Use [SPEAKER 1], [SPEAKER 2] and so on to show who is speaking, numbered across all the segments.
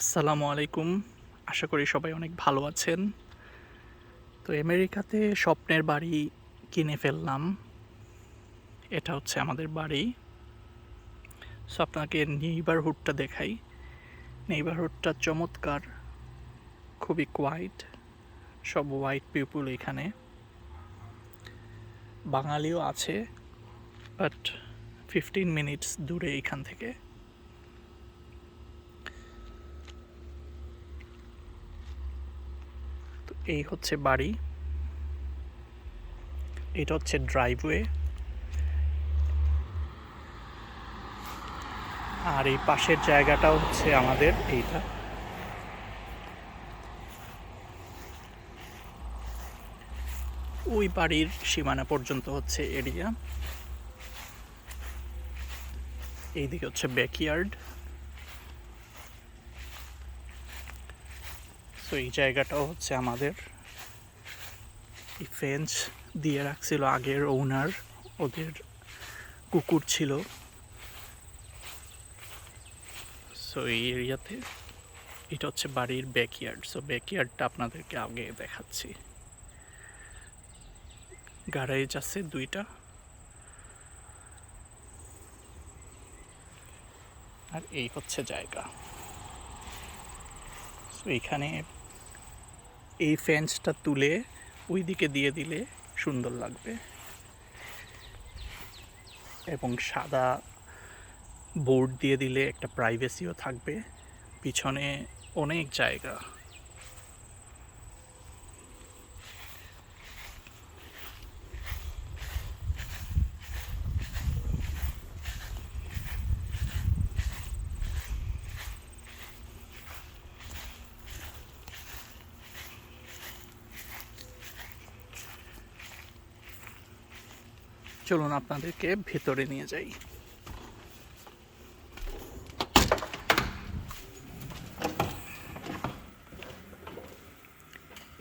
[SPEAKER 1] আসসালামু আলাইকুম। আশা করি সবাই অনেক ভালো আছেন। তো আমেরিকাতে স্বপ্নের বাড়ি কিনে ফেললাম। এটা হচ্ছে আমাদের বাড়ি। সো আপনাকে নেইবারহুডটা দেখাই। নেইবারহুডটা চমৎকার, খুবই কোয়াইট সব হোয়াইট পিপুল এখানে। বাঙালিও আছে বাট ফিফটিন মিনিটস দূরে এখান থেকে তো এই হচ্ছে বাড়ি। এটা হচ্ছে ড্রাইভওয়ে আর এই পাশের জায়গাটাও হচ্ছে আমাদের এইটা। ওই বাড়ির সীমানা পর্যন্ত হচ্ছে এরিয়া এইদিকে হচ্ছে ব্যাকইয়ার্ড সো এই জায়গাটাও হচ্ছে আমাদের। এই ফেন্স দিয়ে রাখছিল আগের ওনার ওদের কুকুর ছিল। সো এই এরিয়াতে এটা হচ্ছে বাড়ির ব্যাকইয়ার্ড সো ব্যাকইয়ার্ডটা আপনাদেরকে আগে দেখাচ্ছি। গ্যারেজ আছে দুইটা। আর এই হচ্ছে জায়গা। সো এখানে এই ফেন্সটা তুলে ওই দিকে দিয়ে দিলে সুন্দর লাগবে। এবং সাদা বোর্ড দিয়ে দিলে একটা প্রাইভেসিও থাকবে। পিছনে অনেক জায়গা। চলুন আপনাদেরকে ভেতরে নিয়ে যাই।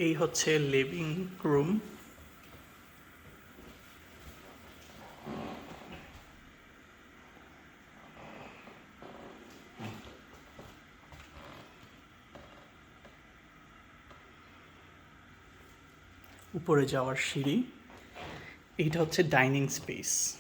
[SPEAKER 1] এই হচ্ছে লিভিং রুম উপরে যাওয়ার সিঁড়ি। এইটা হচ্ছে ডাইনিং স্পেস।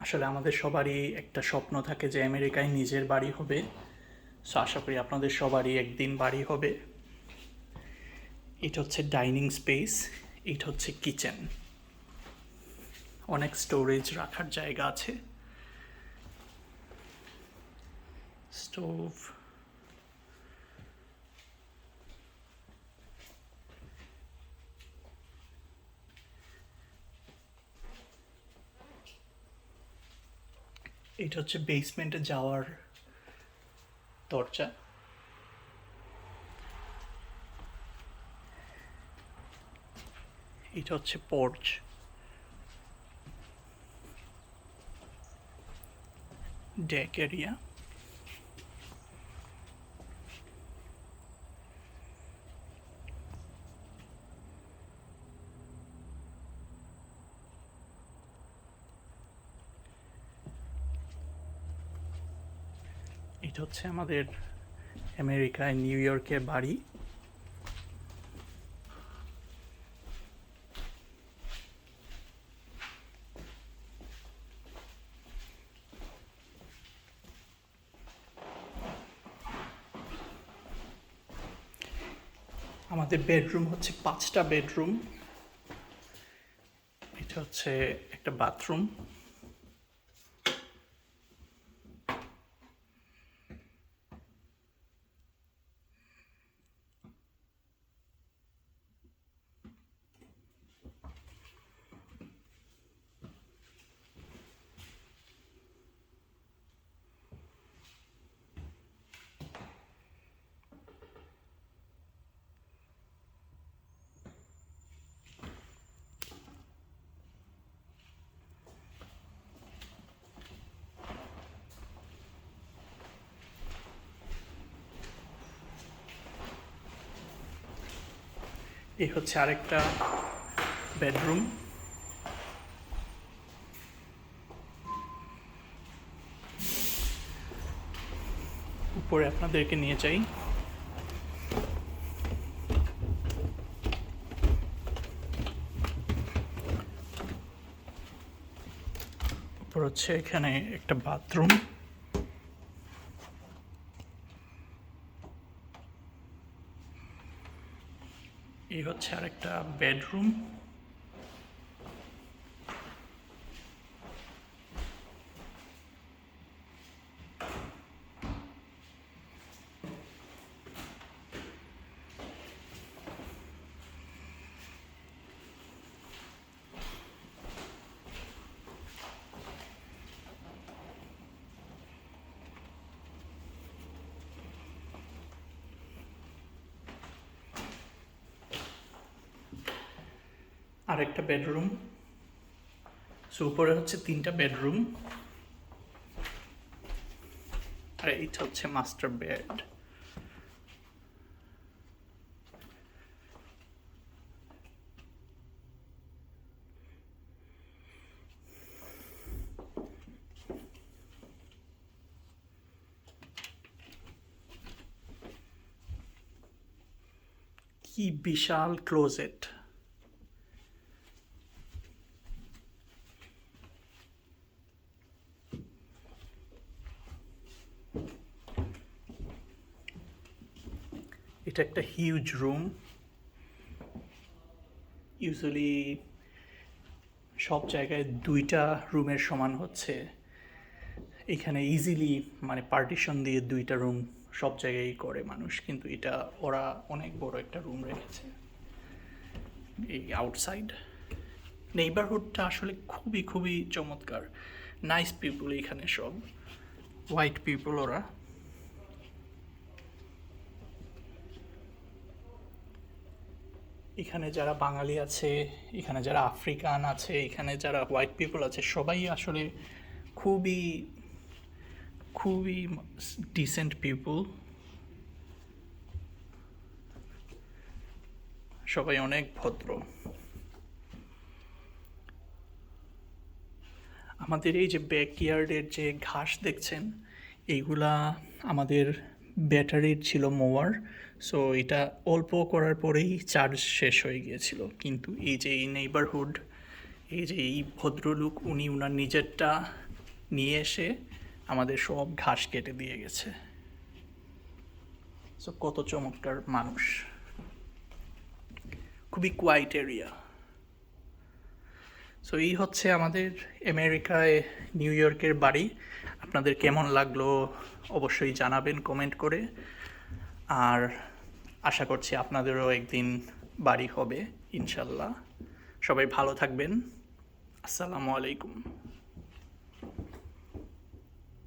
[SPEAKER 1] আসলে আমাদের সবারই একটা স্বপ্ন থাকে যে আমেরিকায় নিজের বাড়ি হবে। সো আশা করি আপনাদের সবারই একদিন বাড়ি হবে। এটা হচ্ছে ডাইনিং স্পেস, এটা হচ্ছে কিচেন। অনেক স্টোরেজ রাখার জায়গা আছে। স্টোভ এটা হচ্ছে বেসমেন্টে যাওয়ার দরজা। এটা হচ্ছে পোর্চ ডেক এরিয়া এটা হচ্ছে আমাদের আমেরিকায় নিউ ইয়র্কের বাড়ি। আমাদের বেডরুম হচ্ছে পাঁচটা বেডরুম। এটা হচ্ছে একটা বাথরুম। এই হচ্ছে আরেকটা বেডরুম। উপরে আপনাদেরকে নিয়ে যাই। উপর হচ্ছে এখানে একটা বাথরুম। এই হচ্ছে আরেকটা বেডরুম আরেকটা বেডরুম। সো উপরে হচ্ছে তিনটা বেডরুম। আর এইটা হচ্ছে মাস্টার বেড। কি বিশাল ক্লোজেট। এটা একটা হিউজ রুম ইউজুয়ালি সব জায়গায় দুইটা রুমের সমান হচ্ছে। এখানে ইজিলি মানে পার্টিশন দিয়ে দুইটা রুম সব জায়গায় করে মানুষ, কিন্তু এটা ওরা অনেক বড় একটা রুম রেখেছে। এই আউটসাইড নেইবারহুডটা আসলে খুবই খুবই চমৎকার। নাইস পিপল এখানে সব। হোয়াইট পিপল ওরা। এখানে যারা বাঙালি আছে, এখানে যারা আফ্রিকান আছে, এখানে যারা হোয়াইট পিপল আছে, সবাই আসলে খুবই খুবই ডিসেন্ট পিপল সবাই অনেক ভদ্র। আমাদের এই যে ব্যাকইয়ার্ডের যে ঘাস দেখছেন, এইগুলা আমাদের ব্যাটারির ছিল মোয়ার সো এটা অল্প করার পরেই চার্জ শেষ হয়ে গিয়েছিল। কিন্তু এই যে এই নেইবারহুড এই যে এই ভদ্রলোক, উনি উনার নিজেরটা নিয়ে এসে আমাদের সব ঘাস কেটে দিয়ে গেছে। সো কত চমৎকার মানুষ। খুবই কোয়াইট এরিয়া সো এই হচ্ছে আমাদের আমেরিকায় নিউ ইয়র্কের বাড়ি। আপনাদের কেমন লাগল অবশ্যই জানাবেন কমেন্ট করে। আর আশা করছি আপনাদেরও একদিন বাড়ি হবে, ইনশাল্লাহ। সবাই ভালো থাকবেন। আসসালামু আলাইকুম।